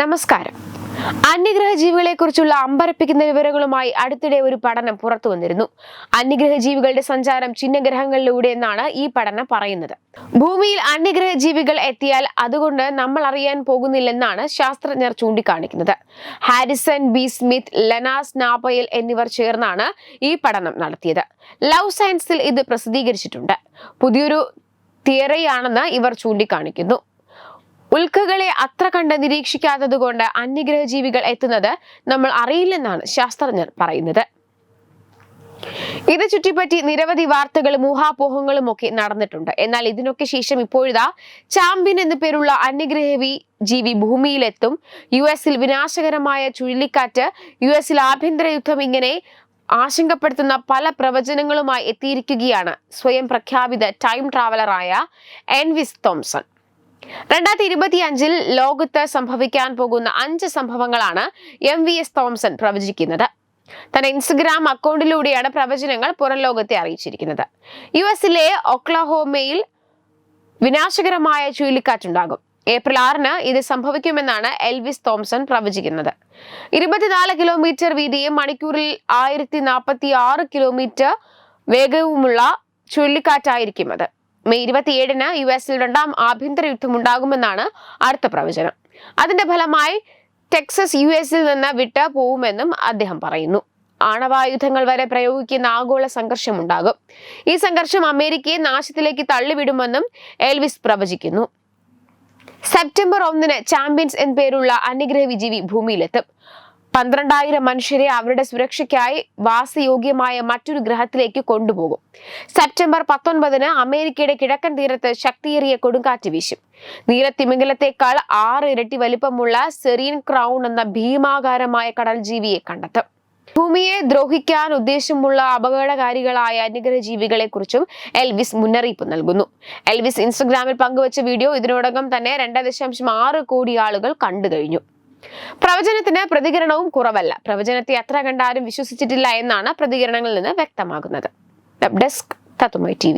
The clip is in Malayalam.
നമസ്കാരം. അന്യഗ്രഹ ജീവികളെ കുറിച്ചുള്ള അമ്പരപ്പിക്കുന്ന വിവരങ്ങളുമായി അടുത്തിടെ ഒരു പഠനം പുറത്തു വന്നിരുന്നു. അന്യഗ്രഹ ജീവികളുടെ സഞ്ചാരം ചിഹ്നഗ്രഹങ്ങളിലൂടെ എന്നാണ് ഈ പഠനം പറയുന്നത്. ഭൂമിയിൽ അന്യഗ്രഹ ജീവികൾ എത്തിയാൽ അതുകൊണ്ട് നമ്മൾ അറിയാൻ പോകുന്നില്ലെന്നാണ് ശാസ്ത്രജ്ഞർ ചൂണ്ടിക്കാണിക്കുന്നത്. Harrison B. സ്മിത്ത് ലെനാസ് നാപ്പയൽ എന്നിവർ ചേർന്നാണ് ഈ പഠനം നടത്തിയത്. ലവ് സയൻസിൽ ഇത് പ്രസിദ്ധീകരിച്ചിട്ടുണ്ട്. പുതിയൊരു തിയറിയാണെന്ന് ഇവർ ചൂണ്ടിക്കാണിക്കുന്നു. ഉൽക്കകളെ അത്ര കണ്ട് നിരീക്ഷിക്കാത്തത് കൊണ്ട് അന്യഗ്രഹ ജീവികൾ എത്തുന്നത് നമ്മൾ അറിയില്ലെന്നാണ് ശാസ്ത്രജ്ഞർ പറയുന്നത്. ഇത് ചുറ്റിപ്പറ്റി നിരവധി വാർത്തകളും ഊഹാപോഹങ്ങളും ഒക്കെ നടന്നിട്ടുണ്ട്. എന്നാൽ ഇതിനൊക്കെ ശേഷം ഇപ്പോഴിതാ ചാമ്പ്യൻ എന്നു പേരുള്ള അന്യഗ്രഹവി ജീവി ഭൂമിയിലെത്തും. യു എസിൽ വിനാശകരമായ ചുഴലിക്കാറ്റ് യു എസിൽ ആഭ്യന്തര യുദ്ധം ഇങ്ങനെ ആശങ്കപ്പെടുത്തുന്ന പല പ്രവചനങ്ങളുമായി എത്തിയിരിക്കുകയാണ് സ്വയം പ്രഖ്യാപിത ടൈം ട്രാവലറായ എൻവിസ് തോംസൺ. രണ്ടായിരത്തി ഇരുപത്തി അഞ്ചിൽ ലോകത്ത് സംഭവിക്കാൻ പോകുന്ന അഞ്ച് സംഭവങ്ങളാണ് എം വി എസ് തോംസൺ പ്രവചിക്കുന്നത്. തന്റെ ഇൻസ്റ്റഗ്രാം അക്കൗണ്ടിലൂടെയാണ് പ്രവചനങ്ങൾ പുറം ലോകത്തെ അറിയിച്ചിരിക്കുന്നത്. യു എസിലെ ഒക്ലഹോമയിൽ വിനാശകരമായ ചുഴലിക്കാറ്റുണ്ടാകും. ഏപ്രിൽ ആറിന് ഇത് സംഭവിക്കുമെന്നാണ് എൽവിസ് തോംസൺ പ്രവചിക്കുന്നത്. ഇരുപത്തിനാല് കിലോമീറ്റർ വീതിയും മണിക്കൂറിൽ ആയിരത്തി നാൽപ്പത്തി ആറ് കിലോമീറ്റർ വേഗവുമുള്ള ചുഴലിക്കാറ്റായിരിക്കും അത്. മെയ് ഇരുപത്തിയേഴിന് യു എസിൽ രണ്ടാം ആഭ്യന്തര യുദ്ധം ഉണ്ടാകുമെന്നാണ് അടുത്ത പ്രവചനം. അതിന്റെ ഫലമായി ടെക്സസ് യു എസിൽ നിന്ന് വിട്ട് പോവുമെന്നും അദ്ദേഹം പറയുന്നു. ആണവായുധങ്ങൾ വരെ പ്രയോഗിക്കുന്ന ആഗോള സംഘർഷം ഉണ്ടാകും. ഈ സംഘർഷം അമേരിക്കയെ നാശത്തിലേക്ക് തള്ളിവിടുമെന്നും എൽവിസ് പ്രവചിക്കുന്നു. സെപ്റ്റംബർ ഒന്നിന് ചാമ്പ്യൻസ് എന്ന പേരുള്ള അന്യഗ്രഹ വിജീവി ഭൂമിയിലെത്തും. പന്ത്രണ്ടായിരം മനുഷ്യരെ അവരുടെ സുരക്ഷയ്ക്കായി വാസയോഗ്യമായ മറ്റൊരു ഗ്രഹത്തിലേക്ക് കൊണ്ടുപോകും. സെപ്റ്റംബർ പത്തൊൻപതിന് അമേരിക്കയുടെ കിഴക്കൻ തീരത്ത് ശക്തിയേറിയ കൊടുങ്കാറ്റ് വീശും. നീലത്തിമിംഗലത്തേക്കാൾ ആറ് ഇരട്ടി വലിപ്പമുള്ള സെറീൻ ക്രൗൺ എന്ന ഭീമാകാരമായ കടൽ ജീവിയെ കണ്ടെത്തും. ഭൂമിയെ ദ്രോഹിക്കാൻ ഉദ്ദേശമുള്ള അപകടകാരികളായ അന്യഗ്രഹ ജീവികളെ കുറിച്ചും എൽവിസ് മുന്നറിയിപ്പ് നൽകുന്നു. എൽവിസ് ഇൻസ്റ്റഗ്രാമിൽ പങ്കുവച്ച വീഡിയോ ഇതിനോടകം തന്നെ രണ്ട് ദശാംശം ആറ് കോടി ആളുകൾ കണ്ടു കഴിഞ്ഞു. പ്രവചനത്തിന് പ്രതികരണവും കുറവല്ല. പ്രവചനത്തെ എത്ര കണ്ടാലും വിശ്വസിച്ചിട്ടില്ല എന്നാണ് പ്രതികരണങ്ങളിൽ നിന്ന് വ്യക്തമാകുന്നത്. Web desk തത്വമായി T